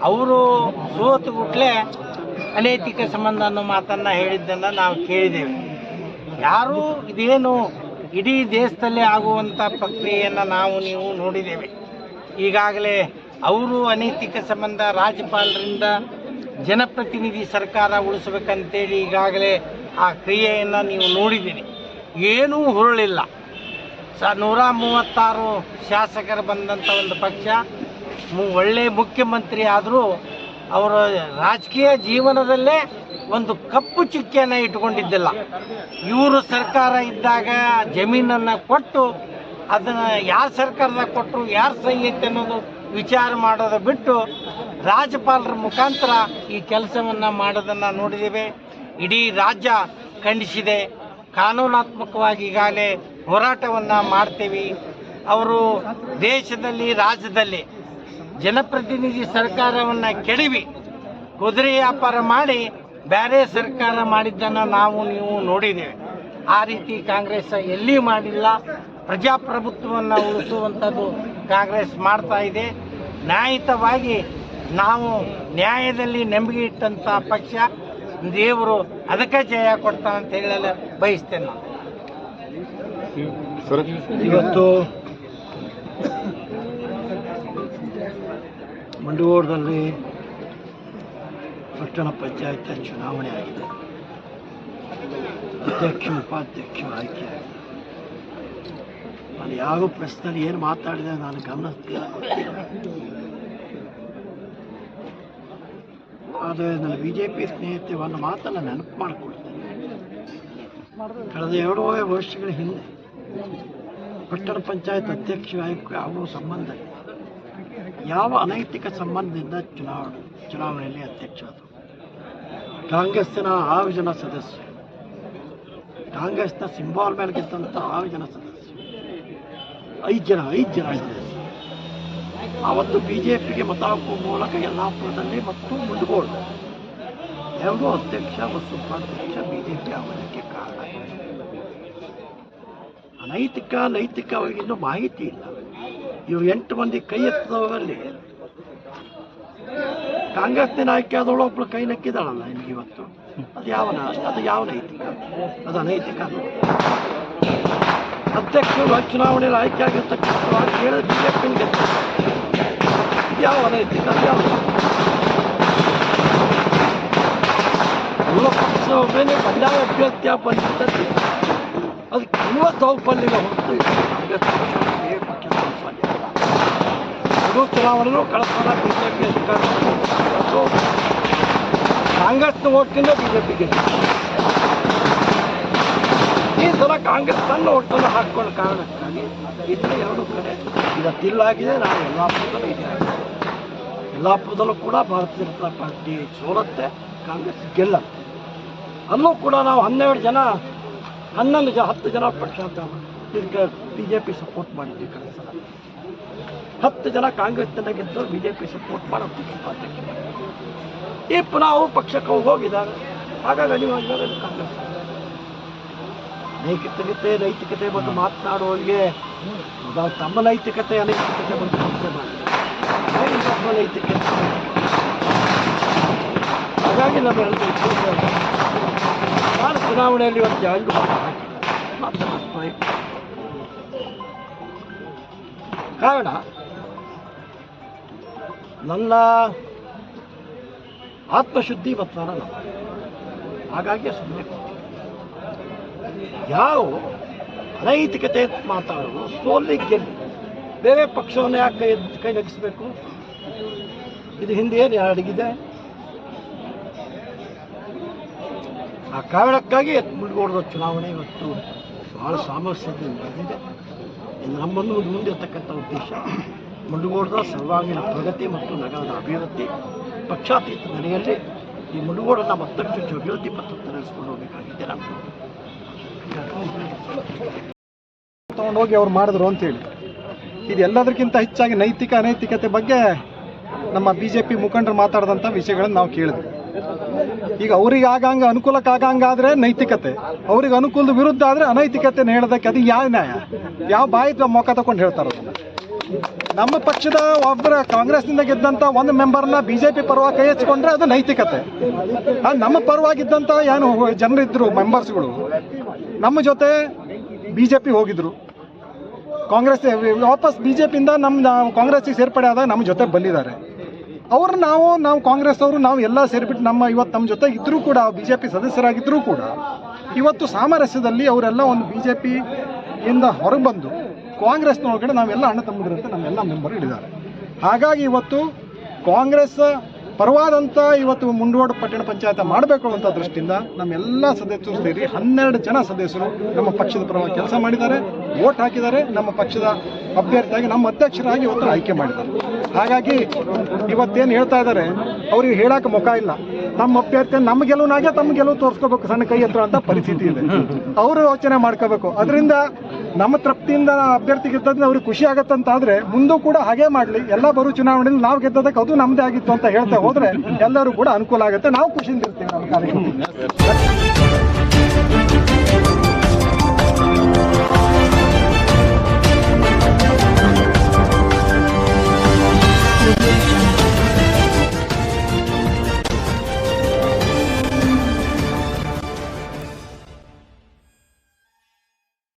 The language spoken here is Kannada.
ಅವರು ಸೋತು ಗುಟ್ಲೆ ಅನೈತಿಕ ಸಂಬಂಧ ಅನ್ನೋ ಮಾತನ್ನು ಹೇಳಿದ್ದನ್ನು ನಾವು ಕೇಳಿದ್ದೇವೆ. ಯಾರು ಇದೇನು ಇಡೀ ದೇಶದಲ್ಲಿ ಆಗುವಂಥ ಪ್ರಕ್ರಿಯೆಯನ್ನು ನಾವು ನೀವು ನೋಡಿದ್ದೇವೆ. ಈಗಾಗಲೇ ಅವರು ಅನೈತಿಕ ಸಂಬಂಧ ರಾಜ್ಯಪಾಲರಿಂದ ಜನಪ್ರತಿನಿಧಿ ಸರ್ಕಾರ ಉಳಿಸ್ಬೇಕಂತೇಳಿ ಈಗಾಗಲೇ ಆ ಕ್ರಿಯೆಯನ್ನು ನೀವು ನೋಡಿದ್ದೀರಿ. ಏನೂ ಹುರುಳಿಲ್ಲ. ಸ ನೂರ ಮೂವತ್ತಾರು ಶಾಸಕರು ಬಂದಂಥ ಒಂದು ಪಕ್ಷ ಒಳ್ಳೆಯ ಮುಖ್ಯಮಂತ್ರಿ ಆದರೂ ಅವರ ರಾಜಕೀಯ ಜೀವನದಲ್ಲೇ ಒಂದು ಕಪ್ಪು ಚುಕ್ಕಿಯನ್ನು ಇಟ್ಕೊಂಡಿದ್ದಿಲ್ಲ. ಇವರು ಸರ್ಕಾರ ಇದ್ದಾಗ ಜಮೀನನ್ನು ಕೊಟ್ಟು ಅದನ್ನು ಯಾರ ಸರ್ಕಾರದಾಗ ಕೊಟ್ಟರು ಯಾರು ಸಹಿ ಐತೆ ಅನ್ನೋದು ವಿಚಾರ ಮಾಡೋದು ಬಿಟ್ಟು ರಾಜ್ಯಪಾಲರ ಮುಖಾಂತರ ಈ ಕೆಲಸವನ್ನು ಮಾಡೋದನ್ನು ನೋಡಿದ್ದೇವೆ. ಇಡೀ ರಾಜ್ಯ ಖಂಡಿಸಿದೆ. ಕಾನೂನಾತ್ಮಕವಾಗಿ ಈಗಾಗಲೇ ಹೋರಾಟವನ್ನು ಮಾಡ್ತೀವಿ. ಅವರು ದೇಶದಲ್ಲಿ, ರಾಜ್ಯದಲ್ಲಿ ಜನಪ್ರತಿನಿಧಿ ಸರ್ಕಾರವನ್ನು ಕೆಡವಿ ಕುದುರೆ ವ್ಯಾಪಾರ ಮಾಡಿ ಬೇರೆ ಸರ್ಕಾರ ಮಾಡಿದ್ದನ್ನು ನಾವು ನೀವು ನೋಡಿದ್ದೇವೆ. ಆ ರೀತಿ ಕಾಂಗ್ರೆಸ್ ಎಲ್ಲಿ ಮಾಡಿಲ್ಲ, ಪ್ರಜಾಪ್ರಭುತ್ವವನ್ನು ಉಳಿಸುವಂಥದ್ದು ಕಾಂಗ್ರೆಸ್ ಮಾಡ್ತಾ ಇದೆ. ನ್ಯಾಯಿತವಾಗಿ ನಾವು ನ್ಯಾಯದಲ್ಲಿ ನಂಬಿಕೆ ಇಟ್ಟಂಥ ಪಕ್ಷ ದೇವರು ಅದಕ್ಕೆ ಜಯ ಕೊಡ್ತಾನಂತ ಹೇಳಲು ಬಯಸ್ತೇನೆ ನಾನು. ಇವತ್ತು ಮಂಡಗೋಡದಲ್ಲಿ ಪಟ್ಟಣ ಪಂಚಾಯತ್ ಚುನಾವಣೆ ಆಗಿದೆ. ಅಧ್ಯಕ್ಷ, ಉಪಾಧ್ಯಕ್ಷ ಆಯ್ಕೆ ನಾನು ಯಾವ ಪ್ರಶ್ನೆಯಲ್ಲಿ ಏನು ಮಾತಾಡಿದೆ ನಾನು ಗಮನಿಸ್ತಿಲ್ಲ ಆದರೆ ನನ್ನ ಬಿ ಜೆ ಪಿ ಸ್ನೇಹಿತೆ ಒಂದು ಮಾತನ್ನು ನೆನಪು ಮಾಡಿಕೊಡ್ತೇನೆ ಕಳೆದ ಎರಡೂವರೆ ವರ್ಷಗಳ ಹಿಂದೆ ಪಟ್ಟಣ ಪಂಚಾಯತ್ ಅಧ್ಯಕ್ಷ ಆಯ್ಕೆ ಯಾವ ಸಂಬಂಧ ಯಾವ ಅನೈತಿಕ ಸಂಬಂಧದಿಂದ ಚುನಾವಣೆ ಚುನಾವಣೆಯಲ್ಲಿ ಅಧ್ಯಕ್ಷ ಆದರು ಕಾಂಗ್ರೆಸ್ಸಿನ ಆರು ಜನ ಸದಸ್ಯರು ಕಾಂಗ್ರೆಸ್ನ ಸಿಂಬಾಲ್ ಮೇಲೆ ಗೆದ್ದಂಥ ಆರು ಜನ ಸದಸ್ಯರು, ಐದು ಜನ ಐದು ಜನ ಸದಸ್ಯರು. ಅವತ್ತು ಬಿ ಜೆ ಪಿಗೆ ಮತ ಹಾಕುವ ಮೂಲಕ ಯಲ್ಲಾಪುರದಲ್ಲಿ ಮತ್ತು ಮುಂಡಗೋಡು ಎರಡೂ ಅಧ್ಯಕ್ಷ ಮತ್ತು ಉಪಾಧ್ಯಕ್ಷ ಬಿ ಜೆ ಪಿ ಆಗೋದಕ್ಕೆ ಕಾರಣ. ಅನೈತಿಕ, ನೈತಿಕವಾಗಿ ಇನ್ನೂ ಮಾಹಿತಿ ಇಲ್ಲ. ಇವರು ಎಂಟು ಮಂದಿ ಕೈ ಎತ್ತದವರಲ್ಲಿ. ಕಾಂಗ್ರೆಸ್ನ ಆಯ್ಕೆ ಆದವಳು ಒಬ್ಳು ಕೈ ನಕ್ಕಿದಾಳಲ್ಲ ನಿಮ್ಗೆ ಇವತ್ತು? ಅದು ಯಾವ ನ- ಅದು ಯಾವ ನೈತಿಕ? ಅದು ಅನೈತಿಕ. ಅಧ್ಯಕ್ಷರು ಚುನಾವಣೆಯಲ್ಲಿ ಆಯ್ಕೆ ಆಗಿರ್ತಕ್ಕಂಥ ಕೇಳಿದ ಬಿ ಯಾವ ಅನೈತಿಕ? ಅದು ಯಾವ? ಮೇಲೆ ಬಂದಾಗ ಅಭ್ಯರ್ಥಿಯ ಬಂದಿರ್ತದೆ ಅದು ತುಂಬ ದೌರ್ಬಲ್ಯ ಹೊರತು ಕಾಂಗ್ರೆಸ್ ಪಕ್ಷಕ್ಕೆ ಪಕ್ಷ ದೌರ್ಬಲ್ಯ ಅಲ್ಲ. ಅದು ಚುನಾವಣೆಯೂ ಕಳಪಣ ಬಿ ಜೆ ಪಿ ಮತ್ತು ಕಾಂಗ್ರೆಸ್ನ ಓಟ್ನಿಂದ ಬಿ ಜೆ ಪಿಗೆ ಈ ಸಲ ಕಾಂಗ್ರೆಸ್ ತನ್ನ ಓಟನ್ನು ಹಾಕ್ಕೊಂಡ ಕಾರಣಕ್ಕಾಗಿ ಇತರ ಎರಡು ಕಡೆ ಇವತ್ತಿಲ್ಲಾಗಿದೆ ನಾನು ಯಲ್ಲಾಪುರದಲ್ಲೂ ಇದೆ. ಯಲ್ಲಾಪುರದಲ್ಲೂ ಕೂಡ ಭಾರತೀಯ ಜನತಾ ಪಾರ್ಟಿ ಸೋಲತ್ತೆ, ಕಾಂಗ್ರೆಸ್ ಗೆಲ್ಲ ಅಲ್ಲೂ ಕೂಡ ನಾವು ಹನ್ನೆರಡು ಜನ, ಹನ್ನೊಂದು ಜ, ಹತ್ತು ಜನ ಪಕ್ಷ ಇದಕ್ಕೆ ಬಿ ಜೆ ಪಿ ಸಪೋರ್ಟ್ ಮಾಡಿದ್ವಿ ಕಳೆದ ಸಲ ಹತ್ತು ಜನ ಕಾಂಗ್ರೆಸ್ ಗೆದ್ದು ಬಿ ಜೆ ಪಿ ಸಪೋರ್ಟ್ ಮಾಡೋ ಈ ಪುನಃ ಪಕ್ಷಕ್ಕೆ ಹೋಗಿದ್ದಾರೆ. ಹಾಗಾಗಿ ಅನಿವಾರ್ಯವಾಗಿ ಕಾಂಗ್ರೆಸ್. ನೈತಿಕತೆ ನೈತಿಕತೆ ಬಂದು ಮಾತನಾಡುವವರಿಗೆ ತಮ್ಮ ನೈತಿಕತೆ, ಅನೈತಿಕತೆ ಮಾಡಿ ತಮ್ಮ ನೈತಿಕತೆ ಹಾಗಾಗಿ ನಮ್ಮೆಲ್ಲರೂ ನಾನು ಚುನಾವಣೆಯಲ್ಲಿ ಇವತ್ತು ಎರಡು ಮಾತನಾಡ್ತಾ ಇದ್ದೆ. ಕಾರಣ ನನ್ನ ಆತ್ಮಶುದ್ಧಿ ಇವತ್ತು ನಾನು ಹಾಗಾಗಿ ಸುಮ್ಮನೆ. ಯಾವ ಅನೈತಿಕತೆ ಮಾತಾಡೋದು ಸೋಲಿ ಗೆಲ್ಲಿ ಬೇರೆ ಪಕ್ಷವನ್ನು ಯಾಕೆ ಕೈ ಕೈ ನಗಿಸ್ಬೇಕು? ಇದು ಹಿಂದೆ ಏನು ಅಡಗಿದೆ? ಆ ಕಾರಣಕ್ಕಾಗಿ ಮುಳುಗೋಡದ ಚುನಾವಣೆ ಇವತ್ತು ಬಹಳ ಸಾಮರಸ್ಯದಿಂದ ನಡೆದಿದೆ. ಇನ್ನು ನಮ್ಮನ್ನು ಮುಂದಿರ್ತಕ್ಕಂಥ ಉದ್ದೇಶ. ಮುಂಡಗೋಡದ ಸರ್ವಾಂಗೀಣ ಪ್ರಗತಿ ಮತ್ತು ನಗರದ ಅಭಿವೃದ್ಧಿ ಪಕ್ಷಾತೀತ ನೆಲೆಯಲ್ಲಿ ಈ ಮುಂಡುಗೋಡನ್ನು ಮತ್ತಷ್ಟು ಹೆಚ್ಚು ಅಭಿವೃದ್ಧಿ ಪತ್ರ ನಡೆಸಿಕೊಂಡು ಹೋಗಬೇಕಾಗಿದೆ ನಮ್ಮ ತಗೊಂಡೋಗಿ ಅವ್ರು ಮಾಡಿದ್ರು ಅಂತೇಳಿ. ಇದು ಎಲ್ಲದಕ್ಕಿಂತ ಹೆಚ್ಚಾಗಿ ನೈತಿಕ ಅನೈತಿಕತೆ ಬಗ್ಗೆ ನಮ್ಮ ಬಿ ಜೆ ಪಿ ಮುಖಂಡರು ಮಾತಾಡಿದಂಥ ವಿಷಯಗಳನ್ನು ನಾವು ಕೇಳಿದ್ವಿ. ಈಗ ಅವ್ರಿಗೆ ಆಗಂಗೆ ಅನುಕೂಲಕ್ಕೆ ಆದರೆ ನೈತಿಕತೆ. ಅವ್ರಿಗೆ ಅನುಕೂಲದ ವಿರುದ್ಧ ಆದರೆ ಅನೈತಿಕತೆ ಹೇಳೋದಕ್ಕೆ ಅದು ಯಾವ ನ್ಯಾಯ? ಯಾವ ಬಾಯಿ ಮೊಕ್ಕ ತಗೊಂಡು ಹೇಳ್ತಾರೆ ನಮ್ಮ ಪಕ್ಷದ ಒಬ್ಬರ ಕಾಂಗ್ರೆಸ್ನಿಂದ ಗೆದ್ದಂತ ಒಂದು ಮೆಂಬರ್ನ ಬಿಜೆಪಿ ಪರವಾಗಿ ಕೈ ಹಚ್ಕೊಂಡ್ರೆ ಅದು ನೈತಿಕತೆ. ನಮ್ಮ ಪರವಾಗಿದ್ದಂತ ಏನು ಜನರಿದ್ರು ಮೆಂಬರ್ಸ್ಗಳು, ನಮ್ಮ ಜೊತೆ ಬಿಜೆಪಿ ಹೋಗಿದ್ರು. ಕಾಂಗ್ರೆಸ್ ವಾಪಸ್ ಬಿಜೆಪಿಯಿಂದ ನಮ್ಮ ನಾವು ಕಾಂಗ್ರೆಸ್ಸಿಗೆ ಸೇರ್ಪಡೆ ಆದಾಗ ನಮ್ಮ ಜೊತೆ ಬಂದಿದ್ದಾರೆ. ಅವ್ರು ನಾವು ನಾವು ಕಾಂಗ್ರೆಸ್ ಅವರು, ನಾವು ಎಲ್ಲ ಸೇರಿಬಿಟ್ಟು ನಮ್ಮ ಇವತ್ತು ನಮ್ಮ ಜೊತೆ ಇದ್ದರೂ ಕೂಡ ಬಿ ಜೆ ಪಿ ಸದಸ್ಯರಾಗಿದ್ದರೂ ಕೂಡ, ಇವತ್ತು ಸಾಮರಸ್ಯದಲ್ಲಿ ಅವರೆಲ್ಲ ಒಂದು ಬಿ ಜೆ ಪಿಯಿಂದ ಹೊರಗೆ ಬಂದು ಕಾಂಗ್ರೆಸ್ನೊಳಗಡೆ ನಾವೆಲ್ಲ ಅಣ್ಣ ತಮ್ಮದಿರಂತೆ ನಮ್ಮೆಲ್ಲ ಮೆಂಬರ್ ಇಳಿದ್ದಾರೆ ಹಾಗಾಗಿ ಇವತ್ತು ಕಾಂಗ್ರೆಸ್ ಪರವಾದಂಥ ಇವತ್ತು ಮುಂಡೋಡು ಪಟ್ಟಣ ಪಂಚಾಯತ್ ಮಾಡಬೇಕು ಅಂತ ದೃಷ್ಟಿಯಿಂದ ನಮ್ಮೆಲ್ಲ ಸದಸ್ಯರು ಸೇರಿ ಹನ್ನೆರಡು ಜನ ಸದಸ್ಯರು ನಮ್ಮ ಪಕ್ಷದ ಪರವಾಗಿ ಕೆಲಸ ಮಾಡಿದ್ದಾರೆ, ವೋಟ್ ಹಾಕಿದ್ದಾರೆ, ನಮ್ಮ ಪಕ್ಷದ ಅಭ್ಯರ್ಥಿಯಾಗಿ, ನಮ್ಮ ಅಧ್ಯಕ್ಷರಾಗಿ ಇವತ್ತು ಆಯ್ಕೆ ಮಾಡಿದ್ದಾರೆ. ಹಾಗಾಗಿ ಇವತ್ತೇನು ಹೇಳ್ತಾ ಇದ್ದಾರೆ, ಅವ್ರಿಗೆ ಹೇಳಕ್ಕೆ ಮುಖ ಇಲ್ಲ. ನಮ್ಮ ಅಭ್ಯರ್ಥಿ ನಮ್ಮ ಗೆಲುವಿನಾಗೆ ತಮ್ಮ ಗೆಲುವು ತೋರಿಸ್ಕೋಬೇಕು ಸಣ್ಣ ಕೈ ಅಂತ ಪರಿಸ್ಥಿತಿ ಇದೆ. ಅವರು ಯೋಚನೆ ಮಾಡ್ಕೋಬೇಕು. ಅದರಿಂದ ನಮ್ಮ ತೃಪ್ತಿಯಿಂದ ಅಭ್ಯರ್ಥಿ ಗೆದ್ದಂದ್ರೆ ಅವ್ರಿಗೆ ಖುಷಿ ಆಗತ್ತಂತಾದ್ರೆ ಮುಂದೂ ಕೂಡ ಹಾಗೆ ಮಾಡಲಿ. ಎಲ್ಲ ಬರೋ ಚುನಾವಣೆಯಲ್ಲಿ ನಾವು ಗೆದ್ದದಕ್ಕೆ ಅದು ನಮ್ಮದೇ ಆಗಿತ್ತು ಅಂತ ಹೇಳ್ತಾ ಹೋದ್ರೆ ಎಲ್ಲರೂ ಕೂಡ ಅನುಕೂಲ ಆಗುತ್ತೆ. ನಾವು ಖುಷಿಯಿಂದ ಇರ್ತೀವಿ ನಮ್ಮ ಕಾರ್ಯಕ್ರಮ